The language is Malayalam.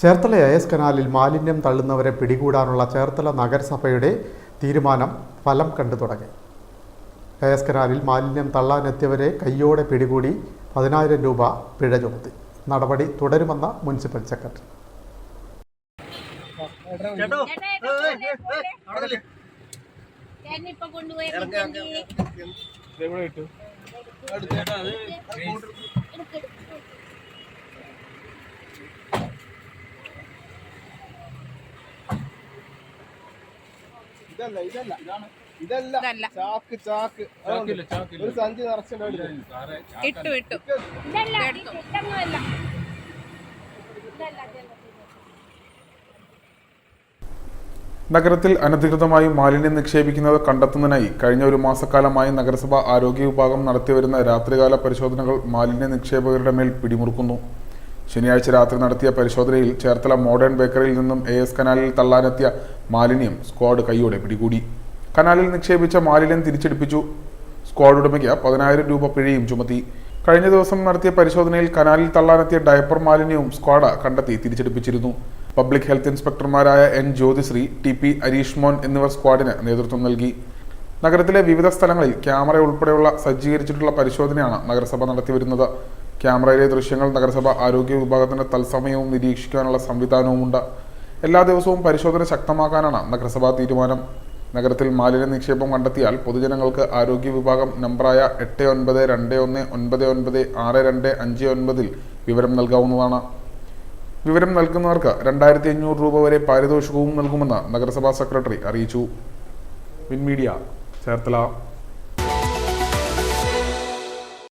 ചേർത്തല എ എസ് കനാലിൽ മാലിന്യം തള്ളുന്നവരെ പിടികൂടാനുള്ള ചേർത്തല നഗരസഭയുടെ തീരുമാനം ഫലം കണ്ടു തുടങ്ങി. എ എസ് കനാലിൽ മാലിന്യം തള്ളാനെത്തിയവരെ കയ്യോടെ പിടികൂടി പതിനായിരം രൂപ പിഴ ചുമത്തി. നടപടി തുടരുമെന്ന മുനിസിപ്പൽ സെക്രട്ടറി. കൊണ്ടുപോയ ഇതല്ല ഇതല്ല. ഇതല്ല. ഇതല്ല. ചാക്ക് ചാക്ക്. ഒരു സഞ്ചി നിറച്ചിട്ടുണ്ടാവില്ല ഇട്ടു ഇട്ടു. ഇതല്ല എടുത്തോ. ഇതല്ല ഇതല്ല നഗരത്തിൽ അനധികൃതമായി മാലിന്യം നിക്ഷേപിക്കുന്നത് കണ്ടെത്തുന്നതിനായി കഴിഞ്ഞ ഒരു മാസക്കാലമായി നഗരസഭ ആരോഗ്യ വിഭാഗം നടത്തിവരുന്ന രാത്രികാല പരിശോധനകൾ മാലിന്യ നിക്ഷേപകരുടെ മേൽ പിടിമുറുക്കുന്നു. ശനിയാഴ്ച രാത്രി നടത്തിയ പരിശോധനയിൽ ചേർത്തല മോഡേൺ ബേക്കറിയിൽ നിന്നും എ എസ് കനാലിൽ തള്ളാനെത്തിയ മാലിന്യം സ്ക്വാഡ് കൈയോടെ പിടികൂടി. കനാലിൽ നിക്ഷേപിച്ച മാലിന്യം തിരിച്ചെടുപ്പിച്ചു. സ്ക്വാഡ് ഉടമയ്ക്ക് പതിനായിരം രൂപ പിഴയും ചുമത്തി. കഴിഞ്ഞ ദിവസം നടത്തിയ പരിശോധനയിൽ കനാലിൽ തള്ളാനെത്തിയ ഡയപ്പർ മാലിന്യവും സ്ക്വാഡ് കണ്ടെത്തി തിരിച്ചെടുപ്പിച്ചിരുന്നു. Public health ഇൻസ്പെക്ടർമാരായ N Jyothisree T P Areesh Mon എന്നിവർ സ്ക്വാഡിന് നേതൃത്വം നൽകി. നഗരത്തിലെ വിവിധ സ്ഥലങ്ങളിൽ ക്യാമറ ഉൾപ്പെടെയുള്ള സജ്ജീകരിച്ചിട്ടുള്ള പരിശോധനയാണ് നഗരസഭ നടത്തിവരുന്നത്. ക്യാമറയിലെ ദൃശ്യങ്ങൾ നഗരസഭ ആരോഗ്യ വിഭാഗത്തിന്റെ തത്സമയവും നിരീക്ഷിക്കാനുള്ള സംവിധാനവുമുണ്ട്. എല്ലാ ദിവസവും പരിശോധന ശക്തമാക്കാനാണ് നഗരസഭാ തീരുമാനം. നഗരത്തിൽ മാലിന്യ നിക്ഷേപം കണ്ടെത്തിയാൽ പൊതുജനങ്ങൾക്ക് ആരോഗ്യ വിഭാഗം നമ്പറായ എട്ട് ഒൻപത് രണ്ട് ഒന്ന് ഒൻപത് ഒൻപത് ആറ് രണ്ട് അഞ്ച് ഒൻപതിൽ വിവരം നൽകാവുന്നതാണ്. വിവരം നൽകുന്നവർക്ക് രണ്ടായിരത്തി അഞ്ഞൂറ് രൂപ വരെ പാരിതോഷികവും നൽകുമെന്ന് നഗരസഭാ സെക്രട്ടറി അറിയിച്ചു. വിൻമീഡിയ ചേർത്തല.